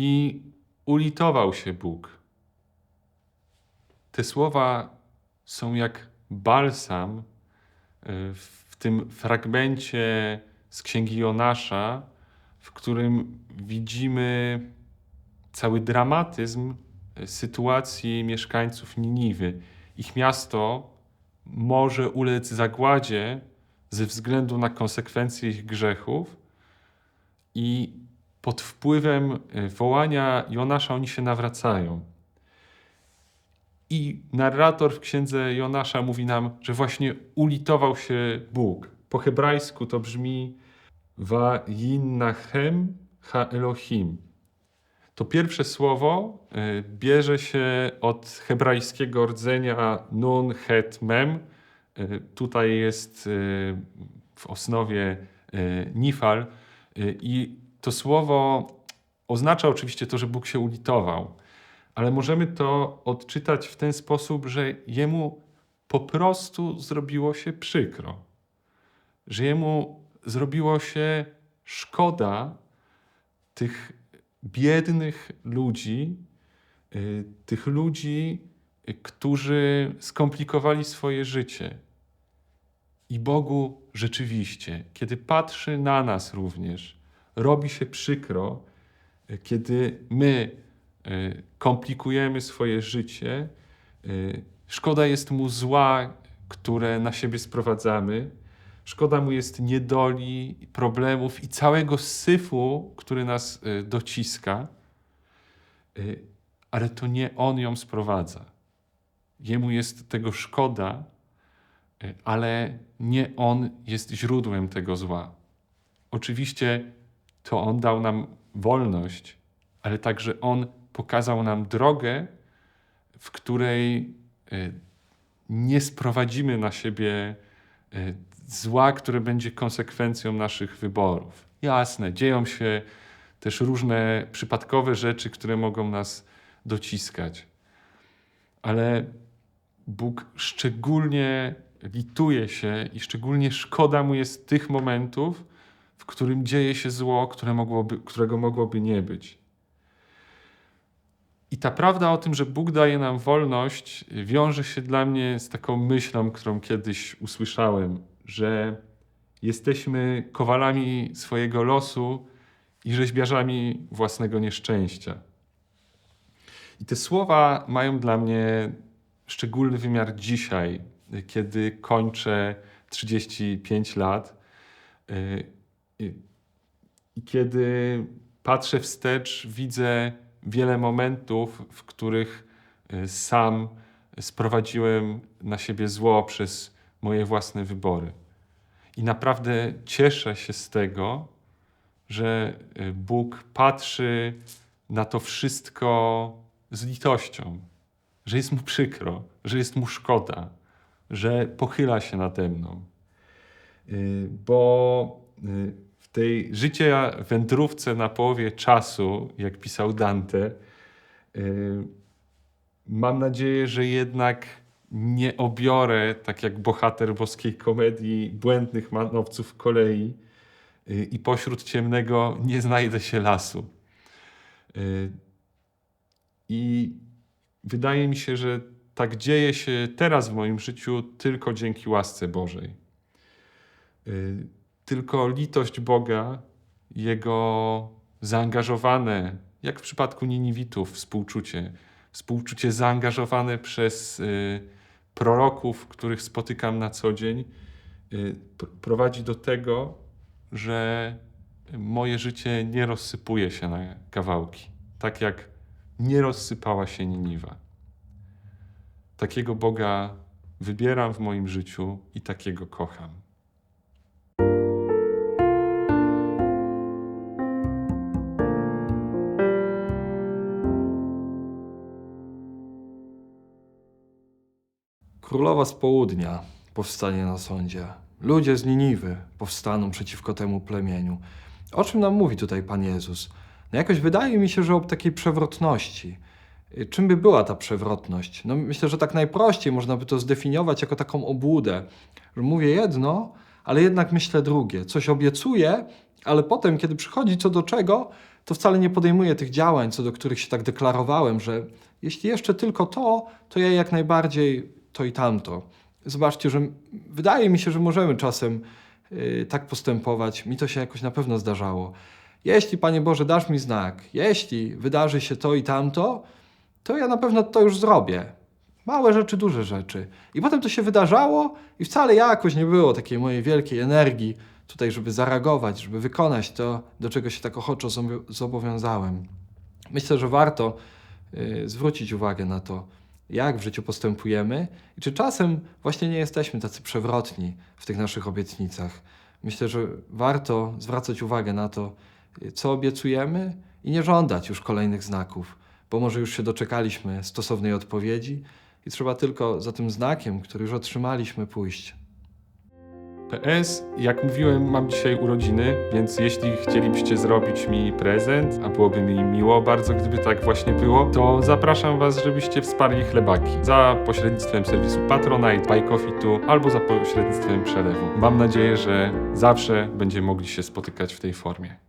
i ulitował się Bóg. Te słowa są jak balsam y, w tym fragmencie z księgi Jonasza, w którym widzimy cały dramatyzm y, sytuacji mieszkańców Niniwy. Ich miasto może ulec zagładzie ze względu na konsekwencje ich grzechów i pod wpływem y, wołania Jonasza oni się nawracają. I narrator w księdze Jonasza mówi nam, że właśnie ulitował się Bóg. Po hebrajsku to brzmi Vayinnachem ha Elohim. To pierwsze słowo y, bierze się od hebrajskiego rdzenia nun, het, mem. Y, Tutaj jest w osnowie nifal i to słowo oznacza oczywiście to, że Bóg się ulitował, ale możemy to odczytać w ten sposób, że jemu po prostu zrobiło się przykro, że jemu zrobiło się szkoda tych biednych ludzi, y, tych ludzi, y, którzy skomplikowali swoje życie. I Bogu rzeczywiście, kiedy patrzy na nas również, robi się przykro, y, kiedy my y, komplikujemy swoje życie, y, szkoda jest mu zła, które na siebie sprowadzamy, szkoda mu jest niedoli, problemów i całego syfu, który nas dociska, ale to nie on ją sprowadza. Jemu jest tego szkoda, ale nie on jest źródłem tego zła. Oczywiście to on dał nam wolność, ale także on pokazał nam drogę, w której y, nie sprowadzimy na siebie y, zła, które będzie konsekwencją naszych wyborów. Jasne, dzieją się też różne przypadkowe rzeczy, które mogą nas dociskać, ale Bóg szczególnie lituje się i szczególnie szkoda mu jest tych momentów, w którym dzieje się zło, które mogłoby, którego mogłoby nie być. I ta prawda o tym, że Bóg daje nam wolność, wiąże się dla mnie z taką myślą, którą kiedyś usłyszałem, że jesteśmy kowalami swojego losu i rzeźbiarzami własnego nieszczęścia. I te słowa mają dla mnie szczególny wymiar dzisiaj, kiedy kończę 35 lat. I, kiedy patrzę wstecz, widzę wiele momentów, w których y, sam sprowadziłem na siebie zło przez moje własne wybory. I naprawdę cieszę się z tego, że y, Bóg patrzy na to wszystko z litością, że jest mu przykro, że jest mu szkoda, że pochyla się nade mną. Y, Bo w tej życia wędrówce na połowie czasu, jak pisał Dante, y, mam nadzieję, że jednak nie obiorę, tak jak bohater boskiej komedii, błędnych manowców kolei y, i pośród ciemnego nie znajdę się lasu. Y, I wydaje mi się, że tak dzieje się teraz w moim życiu tylko dzięki łasce Bożej. Tylko litość Boga, Jego zaangażowane, jak w przypadku Niniwitów, współczucie, współczucie zaangażowane przez y, proroków, których spotykam na co dzień, y, pr- prowadzi do tego, że moje życie nie rozsypuje się na kawałki, tak jak nie rozsypała się Niniwa. Takiego Boga wybieram w moim życiu i takiego kocham. Królowa z południa powstanie na sądzie. Ludzie z Niniwy powstaną przeciwko temu plemieniu. O czym nam mówi tutaj Pan Jezus? No jakoś wydaje mi się, że o takiej przewrotności. Y, Czym by była ta przewrotność? No myślę, że tak najprościej można by to zdefiniować jako taką obłudę. Że mówię jedno, ale jednak myślę drugie. Coś obiecuję, ale potem, kiedy przychodzi co do czego, to wcale nie podejmuję tych działań, co do których się tak deklarowałem, że jeśli jeszcze tylko to, to ja jak najbardziej to i tamto. Zobaczcie, że wydaje mi się, że możemy czasem yy, tak postępować. Mi to się jakoś na pewno zdarzało. Jeśli, Panie Boże, dasz mi znak, jeśli wydarzy się to i tamto, to ja na pewno to już zrobię. Małe rzeczy, duże rzeczy. I potem to się wydarzało i wcale jakoś nie było takiej mojej wielkiej energii tutaj, żeby zareagować, żeby wykonać to, do czego się tak ochoczo zobo- zobowiązałem. Myślę, że warto y, zwrócić uwagę na to, jak w życiu postępujemy i czy czasem właśnie nie jesteśmy tacy przewrotni w tych naszych obietnicach. Myślę, że warto zwracać uwagę na to, co obiecujemy i nie żądać już kolejnych znaków, bo może już się doczekaliśmy stosownej odpowiedzi i trzeba tylko za tym znakiem, który już otrzymaliśmy, pójść. PS, jak mówiłem, mam dzisiaj urodziny, więc jeśli chcielibyście zrobić mi prezent, a byłoby mi miło bardzo, gdyby tak właśnie było, to zapraszam Was, żebyście wsparli chlebaki za pośrednictwem serwisu Patronite, Buy Coffee Tu albo za pośrednictwem przelewu. Mam nadzieję, że zawsze będziemy mogli się spotykać w tej formie.